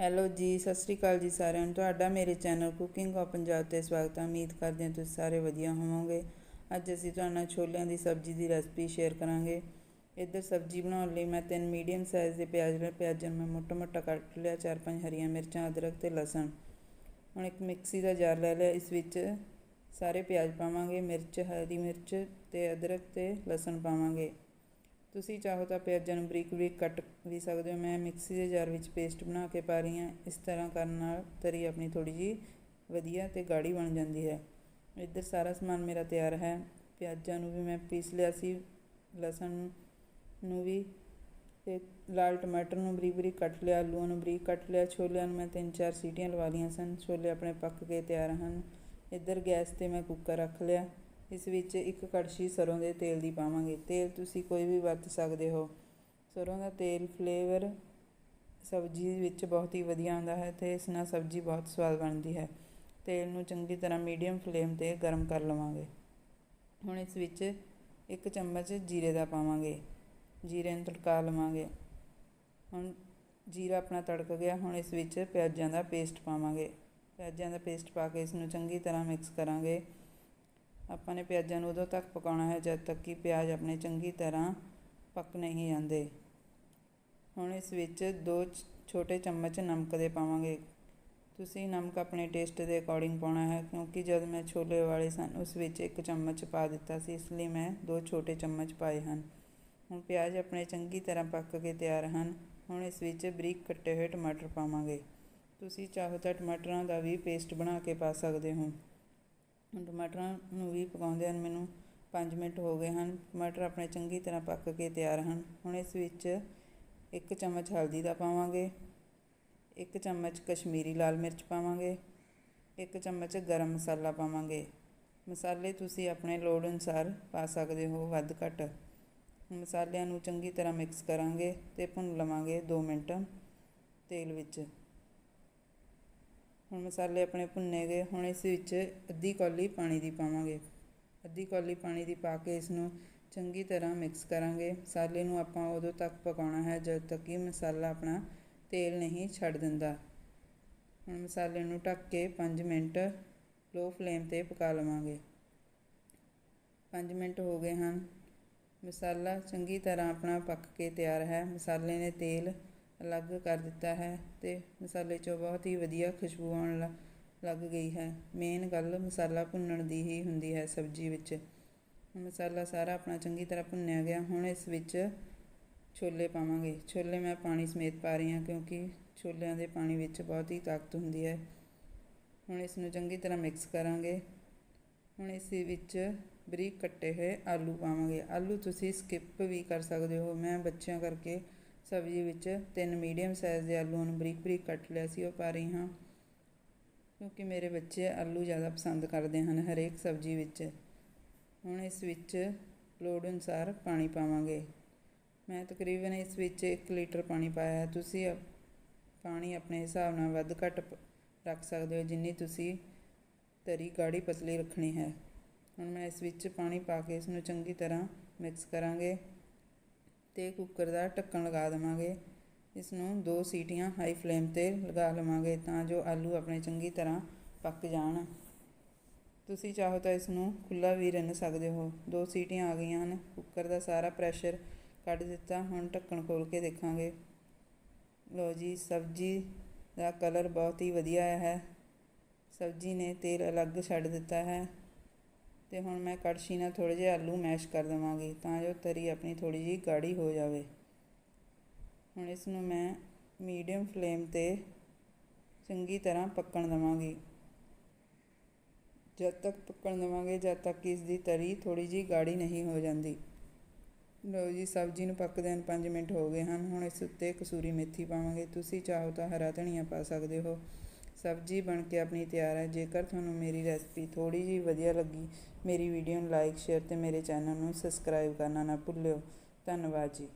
Hello ਜੀ, ਸਤਿ ਸ੍ਰੀ ਅਕਾਲ ਜੀ ਸਾਰਿਆਂ ਨੂੰ। ਤੁਹਾਡਾ ਮੇਰੇ ਚੈਨਲ ਕੁਕਿੰਗ ਆਫ ਪੰਜਾਬ ਤੇ ਸਵਾਗਤ ਹੈ। ਉਮੀਦ ਕਰਦੇ ਹਾਂ ਤੁਸੀਂ ਸਾਰੇ ਵਧੀਆ ਹੋਵੋਗੇ। ਅੱਜ ਅਸੀਂ ਤੁਹਾਡੇ ਨਾਲ ਛੋਲਿਆਂ ਦੀ ਸਬਜ਼ੀ ਦੀ ਰੈਸਪੀ ਸ਼ੇਅਰ ਕਰਾਂਗੇ। ਇੱਧਰ ਸਬਜ਼ੀ ਬਣਾਉਣ ਲਈ ਮੈਂ ਤਿੰਨ ਮੀਡੀਅਮ ਸਾਈਜ਼ ਦੇ ਪਿਆਜ਼ ਲਏ ਪਿਆਜ਼ਾਂ ਮੈਂ ਮੋਟਾ ਮੋਟਾ ਕੱਟ ਲਿਆ, ਚਾਰ ਪੰਜ ਹਰੀਆਂ ਮਿਰਚਾਂ, ਅਦਰਕ ਤੇ ਲਸਣ। ਹੁਣ ਇੱਕ ਮਿਕਸੀ ਦਾ ਜਾਰ ਲੈ ਲਿਆ। ਇਸ ਵਿੱਚ ਸਾਰੇ ਪਿਆਜ਼ ਪਾਵਾਂਗੇ, ਮਿਰਚ, ਹਰੀ ਮਿਰਚ ਤੇ ਅਦਰਕ ਤੇ ਲਸਣ ਪਾਵਾਂਗੇ। ਤੁਸੀਂ ਚਾਹੋ ਤਾਂ ਪਿਆਜ਼ਾਂ ਨੂੰ ਬਰੀਕ ਬਰੀਕ ਕੱਟ ਵੀ ਸਕਦੇ ਹੋ। ਮੈਂ ਮਿਕਸੀ ਦੇ ਜਾਰ ਵਿੱਚ ਪੇਸਟ ਬਣਾ ਕੇ ਪਾ ਰਹੀ ਹਾਂ। ਇਸ ਤਰ੍ਹਾਂ ਕਰਨ ਨਾਲ ਤਰੀ ਆਪਣੀ ਥੋੜੀ ਜੀ ਵਧੀਆ ਤੇ ਗਾੜੀ ਬਣ ਜਾਂਦੀ ਹੈ। ਇੱਧਰ ਸਾਰਾ ਸਮਾਨ ਮੇਰਾ ਤਿਆਰ ਹੈ। ਪਿਆਜ਼ਾਂ ਨੂੰ ਵੀ ਮੈਂ ਪੀਸ ਲਿਆ ਸੀ। ਲਸਣ ਨੂੰ ਵੀ ਤੇ ਲਾਲ ਟਮਾਟਰ ਨੂੰ ਬਰੀਕ ਬਰੀਕ ਕੱਟ ਲਿਆ। ਆਲੂਆਂ ਨੂੰ ਬਰੀਕ ਕੱਟ ਲਿਆ। ਛੋਲਿਆਂ ਨੂੰ ਮੈਂ ਤਿੰਨ ਚਾਰ ਸੀਟੀਆਂ ਲਵਾ ਲਈਆਂ ਸਨ। ਛੋਲੇ ਆਪਣੇ ਪੱਕ ਕੇ ਤਿਆਰ ਹਨ। ਇੱਧਰ ਗੈਸ ਤੇ ਮੈਂ ਕੁੱਕਰ ਰੱਖ ਲਿਆ। ਇਸ ਵਿੱਚ ਇੱਕ ਕੜਛੀ ਸਰੋਂ ਦੇ ਤੇਲ ਦੀ ਪਾਵਾਂਗੇ। ਤੇਲ ਤੁਸੀਂ ਕੋਈ ਵੀ ਵਰਤ ਸਕਦੇ ਹੋ। ਸਰੋਂ ਦਾ ਤੇਲ ਫਲੇਵਰ ਸਬਜ਼ੀ ਵਿੱਚ ਬਹੁਤ ਹੀ ਵਧੀਆ ਆਉਂਦਾ ਹੈ ਤੇ ਇਸ ਨਾਲ ਸਬਜ਼ੀ ਬਹੁਤ ਸਵਾਦ ਬਣਦੀ ਹੈ। ਤੇਲ ਨੂੰ ਚੰਗੀ ਤਰ੍ਹਾਂ ਮੀਡੀਅਮ ਫਲੇਮ ਤੇ ਗਰਮ ਕਰ ਲਵਾਂਗੇ। ਹੁਣ ਇਸ ਵਿੱਚ ਇੱਕ ਚਮਚ ਜੀਰੇ ਦਾ ਪਾਵਾਂਗੇ। ਜੀਰੇ ਨੂੰ ਤੜਕਾ ਲਵਾਂਗੇ। ਹੁਣ ਜੀਰਾ ਆਪਣਾ ਤੜਕ ਗਿਆ। ਹੁਣ ਇਸ ਵਿੱਚ ਪਿਆਜ਼ਾਂ ਦਾ ਪੇਸਟ ਪਾਵਾਂਗੇ। ਪਿਆਜ਼ਾਂ ਦਾ ਪੇਸਟ ਪਾ ਕੇ ਇਸ ਨੂੰ ਚੰਗੀ ਤਰ੍ਹਾਂ ਮਿਕਸ ਕਰਾਂਗੇ। ਆਪਾਂ ਨੇ ਪਿਆਜ਼ਾਂ ਨੂੰ ਉਦੋਂ ਤੱਕ ਪਕਾਉਣਾ ਹੈ ਜਦ ਤੱਕ ਕਿ ਪਿਆਜ਼ ਆਪਣੇ ਚੰਗੀ ਤਰ੍ਹਾਂ ਪੱਕ ਨਹੀਂ ਜਾਂਦੇ। ਹੁਣ ਇਸ ਵਿੱਚ ਦੋ ਛੋਟੇ ਚਮਚ ਨਮਕ ਦੇ ਪਾਵਾਂਗੇ। ਤੁਸੀਂ ਨਮਕ ਆਪਣੇ ਟੇਸਟ ਦੇ ਅਕੋਰਡਿੰਗ ਪਾਉਣਾ ਹੈ ਕਿਉਂਕਿ ਜਦ ਮੈਂ ਛੋਲੇ ਵਾਲੇ ਸਨ, ਉਸ ਵਿੱਚ ਇੱਕ ਚਮਚ ਪਾ ਦਿੱਤਾ ਸੀ, ਇਸ ਲਈ ਮੈਂ ਦੋ ਛੋਟੇ ਚਮਚ ਪਾਏ ਹਨ। ਹੁਣ ਪਿਆਜ਼ ਆਪਣੇ ਚੰਗੀ ਤਰ੍ਹਾਂ ਪੱਕ ਕੇ ਤਿਆਰ ਹਨ। ਹੁਣ ਇਸ ਵਿੱਚ ਬਰੀਕ ਕੱਟੇ ਹੋਏ ਟਮਾਟਰ ਪਾਵਾਂਗੇ। ਤੁਸੀਂ ਚਾਹੋ ਤਾਂ ਟਮਾਟਰਾਂ ਦਾ ਵੀ ਪੇਸਟ ਬਣਾ ਕੇ ਪਾ ਸਕਦੇ ਹੋ। ਟਮਾਟਰਾਂ ਨੂੰ ਵੀ ਪਕਾਉਂਦਿਆਂ ਮੈਨੂੰ ਪੰਜ ਮਿੰਟ ਹੋ ਗਏ ਹਨ। ਟਮਾਟਰ ਆਪਣੇ ਚੰਗੀ ਤਰ੍ਹਾਂ ਪੱਕ ਕੇ ਤਿਆਰ ਹਨ। ਹੁਣ ਇਸ ਵਿੱਚ ਇੱਕ ਚਮਚ ਹਲਦੀ ਦਾ ਪਾਵਾਂਗੇ, ਇੱਕ ਚਮਚ ਕਸ਼ਮੀਰੀ ਲਾਲ ਮਿਰਚ ਪਾਵਾਂਗੇ, ਇੱਕ ਚਮਚ ਗਰਮ ਮਸਾਲਾ ਪਾਵਾਂਗੇ। ਮਸਾਲੇ ਤੁਸੀਂ ਆਪਣੇ ਲੋੜ ਅਨੁਸਾਰ ਪਾ ਸਕਦੇ ਹੋ, ਵੱਧ ਘੱਟ। ਮਸਾਲਿਆਂ ਨੂੰ ਚੰਗੀ ਤਰ੍ਹਾਂ ਮਿਕਸ ਕਰਾਂਗੇ ਤੇ ਭੁੰਨ ਲਵਾਂਗੇ 2 ਮਿੰਟ ਤੇਲ ਵਿੱਚ। ਹੁਣ ਮਸਾਲੇ ਆਪਣੇ ਭੁੰਨੇ ਗਏ। ਹੁਣ ਇਸ ਵਿੱਚ ਅੱਧੀ ਕੌਲੀ ਪਾਣੀ ਦੀ ਪਾਵਾਂਗੇ। ਅੱਧੀ ਕੌਲੀ ਪਾਣੀ ਦੀ ਪਾ ਕੇ ਇਸ ਨੂੰ ਚੰਗੀ ਤਰ੍ਹਾਂ ਮਿਕਸ ਕਰਾਂਗੇ। ਮਸਾਲੇ ਨੂੰ ਆਪਾਂ ਉਦੋਂ ਤੱਕ ਪਕਾਉਣਾ ਹੈ ਜਦ ਤੱਕ ਕਿ ਮਸਾਲਾ ਆਪਣਾ ਤੇਲ ਨਹੀਂ ਛੱਡ ਦਿੰਦਾ। ਹੁਣ ਮਸਾਲੇ ਨੂੰ ਢੱਕ ਕੇ 5 ਮਿੰਟ ਲੋ ਫਲੇਮ ਤੇ ਪਕਾ ਲਵਾਂਗੇ। 5 ਮਿੰਟ ਹੋ ਗਏ ਹਨ। ਮਸਾਲਾ ਚੰਗੀ ਤਰ੍ਹਾਂ ਆਪਣਾ ਪੱਕ ਕੇ ਤਿਆਰ ਹੈ। ਮਸਾਲੇ ਨੇ ਤੇਲ ਅਲੱਗ ਕਰ ਦਿੱਤਾ ਹੈ ਅਤੇ ਮਸਾਲੇ 'ਚੋਂ ਬਹੁਤ ਹੀ ਵਧੀਆ ਖੁਸ਼ਬੂ ਆਉਣ ਲ, ਲੱਗ ਗਈ ਹੈ। ਮੇਨ ਗੱਲ ਮਸਾਲਾ ਭੁੰਨਣ ਦੀ ਹੀ ਹੁੰਦੀ ਹੈ ਸਬਜ਼ੀ ਵਿੱਚ। ਮਸਾਲਾ ਸਾਰਾ ਆਪਣਾ ਚੰਗੀ ਤਰ੍ਹਾਂ ਭੁੰਨਿਆ ਗਿਆ। ਹੁਣ ਇਸ ਵਿੱਚ ਛੋਲੇ ਪਾਵਾਂਗੇ। ਛੋਲੇ ਮੈਂ ਪਾਣੀ ਸਮੇਤ ਪਾ ਰਹੀ ਹਾਂ ਕਿਉਂਕਿ ਛੋਲਿਆਂ ਦੇ ਪਾਣੀ ਵਿੱਚ ਬਹੁਤ ਹੀ ਤਾਕਤ ਹੁੰਦੀ ਹੈ। ਹੁਣ ਇਸ ਨੂੰ ਚੰਗੀ ਤਰ੍ਹਾਂ ਮਿਕਸ ਕਰਾਂਗੇ। ਹੁਣ ਇਸ ਵਿੱਚ ਬਰੀਕ ਕੱਟੇ ਹੋਏ ਆਲੂ ਪਾਵਾਂਗੇ। ਆਲੂ ਤੁਸੀਂ ਸਕਿਪ ਵੀ ਕਰ ਸਕਦੇ ਹੋ। ਮੈਂ ਬੱਚਿਆਂ ਕਰਕੇ ਸਬਜ਼ੀ ਵਿੱਚ ਤਿੰਨ ਮੀਡੀਅਮ ਸਾਈਜ਼ ਦੇ ਆਲੂਆਂ ਨੂੰ ਬਰੀਕ ਬਰੀਕ ਕੱਟ ਲਿਆ ਸੀ, ਉਹ ਪਾ ਰਹੀ ਹਾਂ। ਕਿਉਂਕਿ ਮੇਰੇ ਬੱਚੇ ਆਲੂ ਜ਼ਿਆਦਾ ਪਸੰਦ ਕਰਦੇ ਹਨ ਹਰੇਕ ਸਬਜ਼ੀ ਵਿੱਚ। ਹੁਣ ਇਸ ਵਿੱਚ ਲੋੜ ਅਨੁਸਾਰ ਪਾਣੀ ਪਾਵਾਂਗੇ। ਮੈਂ ਤਕਰੀਬਨ ਇਸ ਵਿੱਚ 1 ਲੀਟਰ ਪਾਣੀ ਪਾਇਆ ਹੈ। ਤੁਸੀਂ ਪਾਣੀ ਆਪਣੇ ਹਿਸਾਬ ਨਾਲ ਵੱਧ ਘੱਟ ਰੱਖ ਸਕਦੇ ਹੋ, ਜਿੰਨੀ ਤੁਸੀਂ ਤਰੀ ਗਾੜੀ ਪਤਲੀ ਰੱਖਣੀ ਹੈ। ਹੁਣ ਮੈਂ ਇਸ ਵਿੱਚ ਪਾਣੀ ਪਾ ਕੇ ਇਸ ਨੂੰ ਚੰਗੀ ਤਰ੍ਹਾਂ ਮਿਕਸ ਕਰਾਂਗੇ। ਅਤੇ ਕੁੱਕਰ ਦਾ ਢੱਕਣ ਲਗਾ ਦੇਵਾਂਗੇ। ਇਸ ਨੂੰ ਦੋ ਸੀਟੀਆਂ ਹਾਈ ਫਲੇਮ ਤੇ ਲਗਾ ਲਵਾਂਗੇ ਤਾਂ ਜੋ ਆਲੂ ਆਪਣੇ ਚੰਗੀ ਤਰ੍ਹਾਂ ਪੱਕ ਜਾਣ। ਤੁਸੀਂ ਚਾਹੋ ਤਾਂ ਇਸ ਨੂੰ ਖੁੱਲਾ ਵੀ ਰਿੰਨ ਸਕਦੇ ਹੋ। ਦੋ ਸੀਟੀਆਂ ਆ ਗਈਆਂ ਹਨ। ਕੁੱਕਰ ਦਾ ਸਾਰਾ ਪ੍ਰੈਸ਼ਰ ਕੱਢ ਦਿੱਤਾ। ਹੁਣ ਢੱਕਣ ਖੋਲ ਕੇ ਦੇਖਾਂਗੇ। ਲੋ ਜੀ, ਸਬਜ਼ੀ ਦਾ ਕਲਰ ਬਹੁਤ ਹੀ ਵਧੀਆ ਆਇਆ ਹੈ। ਸਬਜ਼ੀ ਨੇ ਤੇਲ ਅਲੱਗ ਛੱਡ ਦਿੱਤਾ ਹੈ। ਤੇ ਹੁਣ ਮੈਂ ਕੜਛੀ ਨਾਲ ਥੋੜੇ ਜਿਹੇ ਆਲੂ ਮੈਸ਼ ਕਰ ਦੇਵਾਂਗੀ ਤਾਂ ਜੋ ਤਰੀ ਆਪਣੀ ਥੋੜੀ ਜਿਹੀ ਗਾੜੀ ਹੋ ਜਾਵੇ। ਹੁਣ ਇਸ ਨੂੰ ਮੈਂ ਮੀਡੀਅਮ ਫਲੇਮ ਤੇ ਚੰਗੀ ਤਰ੍ਹਾਂ ਪੱਕਣ ਦਵਾਂਗੀ। ਜਦ ਤੱਕ ਪੱਕਣ ਦਵਾਂਗੇ, ਜਦ ਤੱਕ ਇਸ ਦੀ ਤਰੀ ਥੋੜੀ ਜਿਹੀ ਗਾੜੀ ਨਹੀਂ ਹੋ ਜਾਂਦੀ। ਲੋ ਜੀ, ਸਬਜ਼ੀ ਨੂੰ ਪੱਕਦੇ ਪੱਕਦਿਆਂ 5 ਮਿੰਟ ਹੋ ਗਏ ਹਨ। ਹੁਣ ਇਸ ਉੱਤੇ ਕਸੂਰੀ ਮੇਥੀ ਪਾਵਾਂਗੇ। ਤੁਸੀਂ ਚਾਹੋ ਤਾਂ ਹਰਾ ਧਨੀਆ ਪਾ ਸਕਦੇ ਹੋ। ਸਬਜ਼ੀ ਬਣ ਕੇ ਆਪਣੀ ਤਿਆਰ ਹੈ। ਜੇਕਰ ਤੁਹਾਨੂੰ ਮੇਰੀ ਰੈਸਪੀ ਥੋੜੀ ਜਿਹੀ ਵਧੀਆ ਲੱਗੀ, ਮੇਰੀ ਵੀਡੀਓ ਨੂੰ ਲਾਈਕ, ਸ਼ੇਅਰ ਤੇ ਮੇਰੇ ਚੈਨਲ ਨੂੰ ਸਬਸਕ੍ਰਾਈਬ ਕਰਨਾ ਨਾ ਭੁੱਲਿਓ। ਧੰਨਵਾਦ ਜੀ।